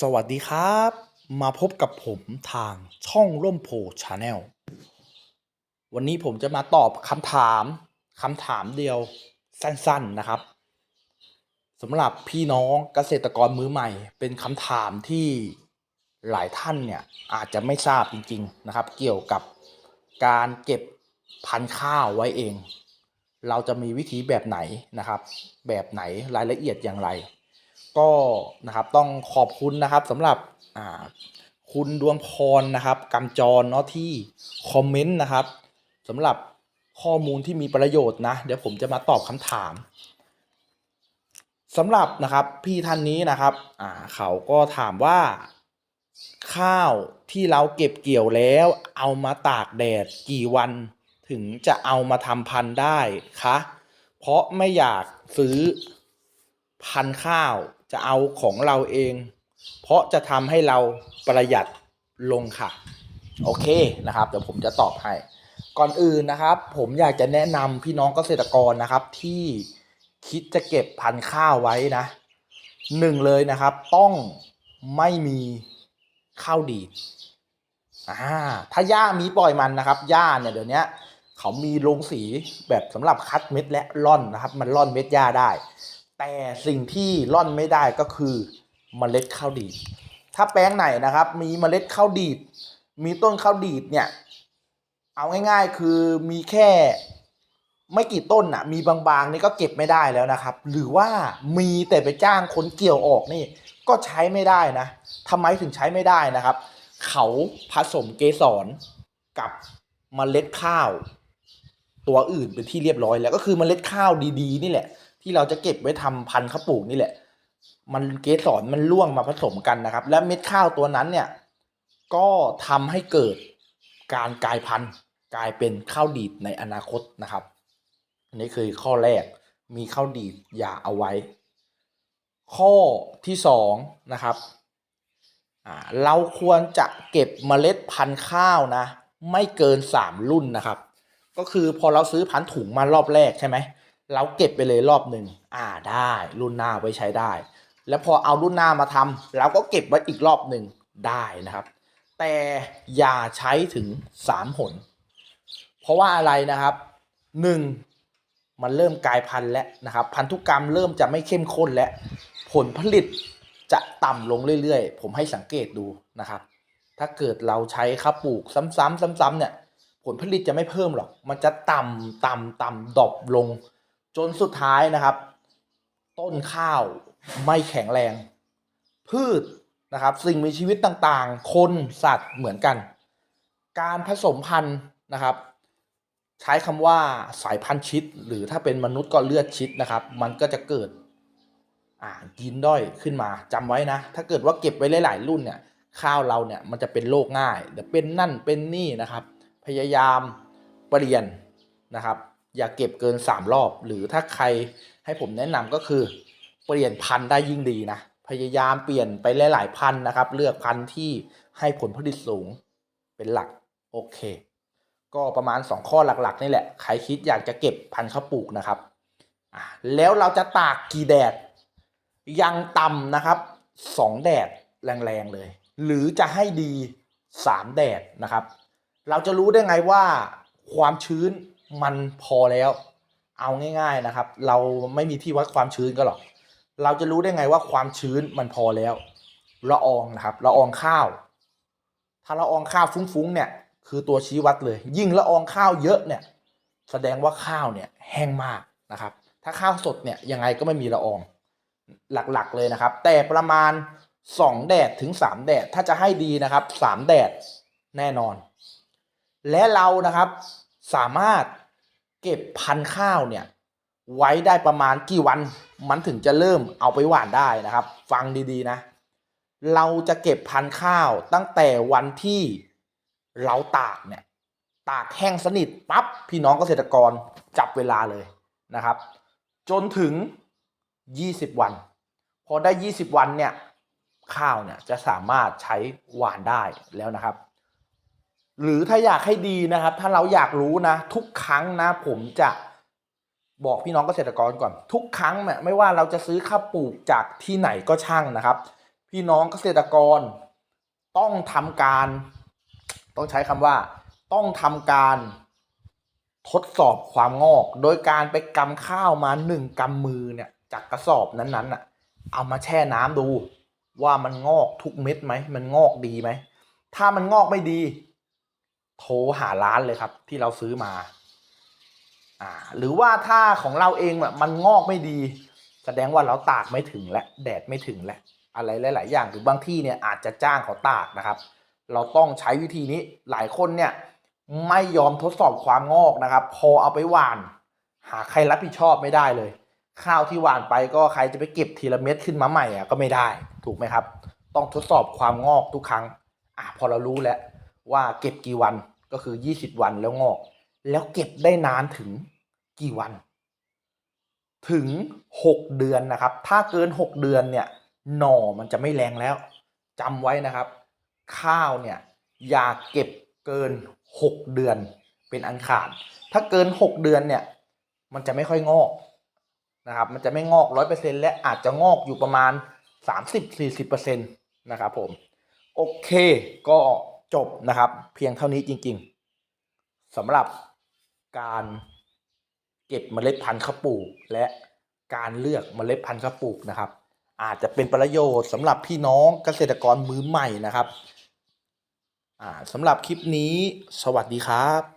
สวัสดีครับ มาพบกับผมทางช่องร่มโพชาแนลวันนี้ผมจะมาตอบคำถามคำถามเดียวสั้นๆนะครับสำหรับพี่น้องเกษตรกรมือใหม่ เป็นคำถามที่หลายท่านเนี่ยอาจจะไม่ทราบจริง ๆนะครับ เกี่ยวกับการเก็บพันธุ์ข้าวไว้เอง เราจะมีวิธีแบบไหนนะครับ แบบไหนรายละเอียดอย่างไร ก็นะครับต้องขอบคุณนะครับสำหรับคุณดวงพรนะครับกำจรเนาะที่คอมเมนต์นะครับสำหรับข้อมูลที่มีประโยชน์นะ เดี๋ยวผมจะมาตอบคำถามสำหรับนะครับพี่ท่านนี้นะครับอ่าเขาก็ถามว่า ข้าวที่เราเก็บเกี่ยวแล้ว เอามาตากแดดกี่วัน ถึงจะเอามาทำพันธุ์ได้คะเพราะไม่อยากซื้อพันธุ์ข้าว จะเอาของเราเอง เพราะจะทำให้เราประหยัดลงค่ะ โอเคนะครับเดี๋ยวผมจะตอบให้ ก่อนอื่นนะครับ ผมอยากจะแนะนำพี่น้องเกษตรกรนะครับ ที่คิดจะเก็บพันธุ์ข้าวไว้นะหนึ่งเลยนะครับ ต้องไม่มีข้าวดีดอ่าถ้าหญ้ามีปล่อยมันนะครับหญ้าเนี่ยเดี๋ยวนี้เขามีโรงสีแบบสำหรับคัดเม็ดและร่อนนะครับ มันร่อนเม็ดหญ้าได้ แต่สิ่งที่ร่อนไม่ได้ก็คือเมล็ดข้าวดีดถ้าแปลงไหนนะครับ มีเมล็ดข้าวดีดมีต้นข้าวดีดเนี่ย เอาง่ายๆคือมีแค่ไม่กี่ต้นน่ะมีบางๆนี่ก็เก็บไม่ได้แล้วนะครับ หรือว่ามีแต่ไปจ้างคนเกี่ยวออกนี่ก็ใช้ไม่ได้นะทำไมถึงใช้ไม่ได้นะครับ เขาผสมเกสรกับเมล็ดข้าว ตัวอื่นเป็นที่เรียบร้อยแล้วก็คือเมล็ดข้าวดีๆ นี่แหละ ที่เราจะเก็บไว้ทำพันธุ์ข้าวปลูกนี่แหละ มันเกสรมันร่วงมาผสมกันนะครับ และเม็ดข้าวตัวนั้นเนี่ย ก็ทำให้เกิดการกลายพันธุ์กลายเป็นข้าวดีดในอนาคตนะครับ อันนี้คือข้อแรกมีข้าวดีดอย่าเอาไว้ ข้อที่สองนะครับเราควรจะเก็บเมล็ดพันธุ์ข้าวนะ ไม่เกินสามรุ่นนะครับ ก็คือพอเราซื้อพันถุงมารอบแรกใช่ไหม เราเก็บไปเลยรอบหนึ่งอ่าได้รุ่นหน้าไว้ใช้ได้ แล้วพอเอารุ่นหน้ามาทำเราก็เก็บไว้อีกรอบหนึ่งได้นะครับ แต่อย่าใช้ถึงสามหน เพราะว่าอะไรนะครับหนึ่งมันเริ่มกลายพันธุ์แล้วนะครับ พันธุกรรมเริ่มจะไม่เข้มข้นแล้วผลผลิตจะต่ำลงเรื่อยๆ ผมให้สังเกตดูนะครับ ถ้าเกิดเราใช้ข้าวปลูกซ้ำๆซ้ำๆเนี่ยผลผลิตจะไม่เพิ่มหรอก มันจะต่ำต่ำต่ำดรอปลง จนสุดท้ายนะครับ ต้นข้าวไม่แข็งแรง พืชนะครับ สิ่งมีชีวิตต่างๆ คนสัตว์เหมือนกัน การผสมพันธุ์นะครับ ใช้คำว่าสายพันธุ์ชิด หรือถ้าเป็นมนุษย์ก็เลือดชิดนะครับ มันก็จะเกิดอ่ายีนด้อยขึ้นมาจำไว้นะ ถ้าเกิดว่าเก็บไว้หลายๆรุ่นเนี่ยข้าวเราเนี่ยมันจะเป็นโรคง่ายเดี๋ยวเป็นนั่นเป็นนี่นะครับ พยายามเปลี่ยนนะครับ อย่าเก็บเกิน 3 รอบ หรือถ้าใครให้ผมแนะนำก็คือ เปลี่ยนพันธุ์ได้ยิ่งดีนะ พยายามเปลี่ยนไปหลาย ๆ พันธุ์นะครับ เลือกพันธุ์ที่ให้ผลผลิตสูงเป็นหลักโอเค ก็ประมาณ 2 ข้อหลัก ๆ นี่แหละ ใครคิดอยากจะเก็บพันธุ์ข้าวปลูกนะครับ แล้วเราจะตากกี่แดด ยังต่ำนะครับ 2 แดดแรงๆเลย หรือจะให้ดี 3 แดดนะครับ เราจะรู้ได้ไงว่าความชื้น มันพอแล้ว เอาง่าย ๆนะครับ เราไม่มีที่วัดความชื้นก็หรอก เราจะรู้ได้ไงว่าความชื้นมันพอแล้วละอองนะครับละอองข้าว ถ้าละอองข้าวฟุ้งๆเนี่ยคือตัวชี้วัดเลย ยิ่งละอองข้าวเยอะเนี่ยแสดงว่าข้าวเนี่ยแห้งมากนะครับ ถ้าข้าวสดเนี่ยยังไงก็ไม่มีละอองหลักๆเลยนะครับ แต่ประมาณ 2 แดดถึง 3 แดดถ้าจะให้ดีนะครับ 3 แดดแน่นอน และเรานะครับสามารถ เก็บพันธุ์ข้าวเนี่ยไว้ได้ประมาณกี่วันมันถึงจะเริ่มเอาไปหว่านได้นะครับ ฟังดีๆนะ เราจะเก็บพันธุ์ข้าวตั้งแต่วันที่เราตากเนี่ยตากแห้งสนิทปั๊บพี่น้องเกษตรกรจับเวลาเลยนะครับ จนถึง 20 วัน พอได้ 20 วันเนี่ยข้าวเนี่ยจะสามารถใช้หว่านได้แล้วนะครับ หรือถ้าอยากให้ดีนะครับ ถ้าเราอยากรู้นะ ทุกครั้งนะผมจะบอกพี่น้องเกษตรกรก่อน ทุกครั้งเนี่ยไม่ว่าเราจะซื้อข้าวปลูกจากที่ไหนก็ช่างนะครับ พี่น้องเกษตรกรต้องทำการ ต้องใช้คำว่า ต้องทำการทดสอบความงอก โดยการไปกำข้าวมาหนึ่งกำมือเนี่ยจากกระสอบนั้นๆน่ะ เอามาแช่น้ำดู ว่ามันงอกทุกเม็ดไหมมันงอกดีไหมถ้ามันงอกไม่ดี โทรหาร้านเลยครับ ที่เราซื้อมาอ่าหรือว่าถ้าของเราเองอะมันงอกไม่ดี แสดงว่าเราตากไม่ถึงและแดดไม่ถึงและอะไรหลาย ๆ อย่างหรือบางที่เนี่ยอาจจะจ้างเขาตากนะครับ เราต้องใช้วิธีนี้หลายคนเนี่ยไม่ยอมทดสอบความงอกนะครับ พอเอาไปหว่าน หาใครรับผิดชอบไม่ได้เลย ข้าวที่หว่านไปก็ใครจะไปเก็บทีละเม็ดขึ้นมาใหม่อะก็ไม่ได้ ถูกไหมครับ ต้องทดสอบความงอกทุกครั้งอะพอเรารู้แล้ว ว่าเก็บกี่วันก็คือ 20 วันแล้วงอก แล้วเก็บได้นานถึงกี่วัน ถึง 6 เดือนนะครับ ถ้าเกิน 6 เดือนเนี่ยหน่อมันจะไม่แรงแล้วจำไว้นะครับ ข้าวเนี่ยอย่าเก็บเกิน 6 เดือนเป็นอันขาด ถ้าเกิน 6 เดือนเนี่ยมันจะไม่ค่อยงอกนะครับ มันจะไม่งอก 100%และอาจจะงอกอยู่ประมาณ 30-40%นะครับผม โอเคก็ จบนะครับ เพียงเท่านี้จริง ๆสำหรับการเก็บเมล็ดพันธุ์ข้าวปลูกและการเลือกเมล็ดพันธุ์ข้าวปลูกนะครับ อาจจะเป็นประโยชน์สำหรับพี่น้องเกษตรกรมือใหม่นะครับอ่าสำหรับคลิปนี้ สวัสดีครับ